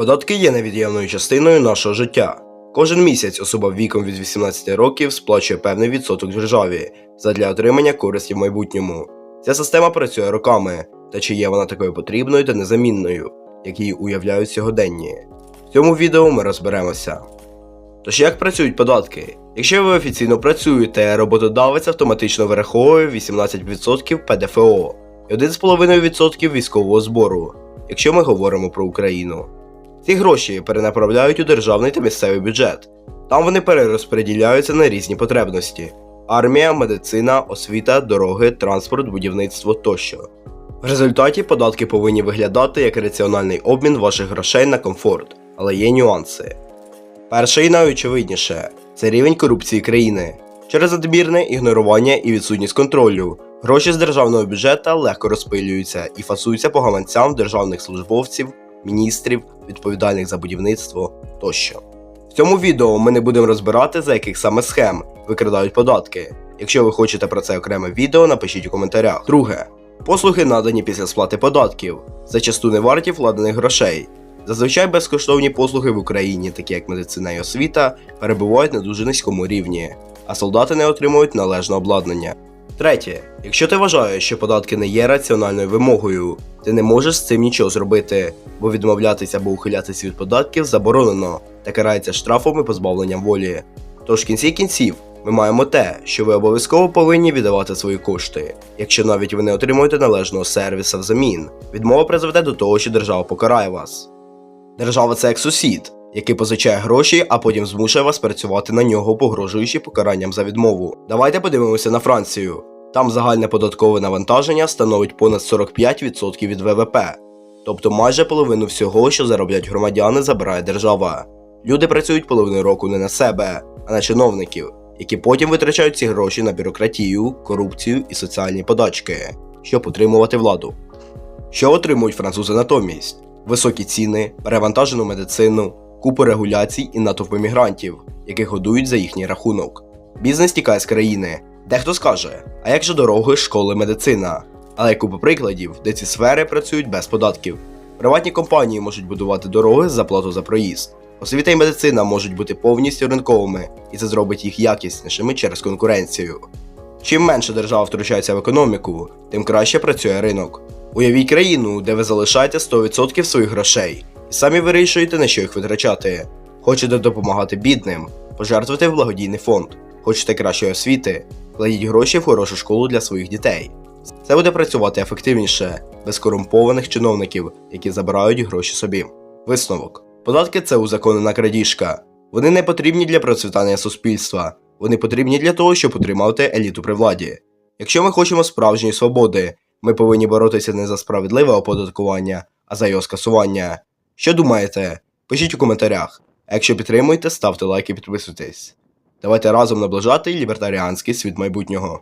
Податки є невід'ємною частиною нашого життя. Кожен місяць особа віком від 18 років сплачує певний відсоток державі задля отримання користі в майбутньому. Ця система працює роками, та чи є вона такою потрібною та незамінною, як її уявляють сьогоденні. В цьому відео ми розберемося. Тож як працюють податки? Якщо ви офіційно працюєте, роботодавець автоматично вираховує 18% ПДФО і 1,5% військового збору, якщо ми говоримо про Україну. Ці гроші перенаправляють у державний та місцевий бюджет. Там вони перерозподіляються на різні потребності: армія, медицина, освіта, дороги, транспорт, будівництво тощо. В результаті податки повинні виглядати як раціональний обмін ваших грошей на комфорт, але є нюанси. Перше і найочевидніше це рівень корупції країни. Через надмірне ігнорування і відсутність контролю гроші з державного бюджету легко розпилюються і фасуються по гаманцям державних службовців, міністрів, відповідальних за будівництво тощо. В цьому відео ми не будемо розбирати, за яких саме схем викрадають податки. Якщо ви хочете про це окреме відео, напишіть у коментарях. Друге. Послуги надані після сплати податків, зачасту не варті вкладених грошей. Зазвичай безкоштовні послуги в Україні, такі як медицина і освіта, перебувають на дуже низькому рівні, а солдати не отримують належне обладнання. Третє, якщо ти вважаєш, що податки не є раціональною вимогою, ти не можеш з цим нічого зробити, бо відмовлятися або ухилятися від податків заборонено та карається штрафом і позбавленням волі. Тож в кінці кінців ми маємо те, що ви обов'язково повинні віддавати свої кошти, якщо навіть ви не отримуєте належного сервіса взамін. Відмова призведе до того, що держава покарає вас. Держава це як сусід, який позичає гроші, а потім змушує вас працювати на нього, погрожуючи покаранням за відмову. Давайте подивимося на Францію. Там загальне податкове навантаження становить понад 45% від ВВП, тобто майже половину всього, що зароблять громадяни, забирає держава. Люди працюють половину року не на себе, а на чиновників, які потім витрачають ці гроші на бюрократію, корупцію і соціальні подачки, щоб утримувати владу. Що отримують французи натомість? Високі ціни, перевантажену медицину, купу регуляцій і натовпи мігрантів, яких годують за їхній рахунок. Бізнес тікає з країни. Дехто скаже, а як же дороги, школи, медицина? Але купа прикладів, де ці сфери працюють без податків. Приватні компанії можуть будувати дороги за плату за проїзд. Освіта і медицина можуть бути повністю ринковими, і це зробить їх якіснішими через конкуренцію. Чим менше держава втручається в економіку, тим краще працює ринок. Уявіть країну, де ви залишаєте 100% своїх грошей, і самі вирішуєте, на що їх витрачати. Хочете допомагати бідним, пожертвуйте в благодійний фонд. Хочете кращої освіти, кладіть гроші в хорошу школу для своїх дітей. Це буде працювати ефективніше, без корумпованих чиновників, які забирають гроші собі. Висновок. Податки це узаконена крадіжка. Вони не потрібні для процвітання суспільства, вони потрібні для того, щоб утримати еліту при владі. Якщо ми хочемо справжньої свободи, ми повинні боротися не за справедливе оподаткування, а за його скасування. Що думаєте? Пишіть у коментарях. А якщо підтримуєте, ставте лайк і підписуйтесь. Давайте разом наближати лібертаріанський світ майбутнього.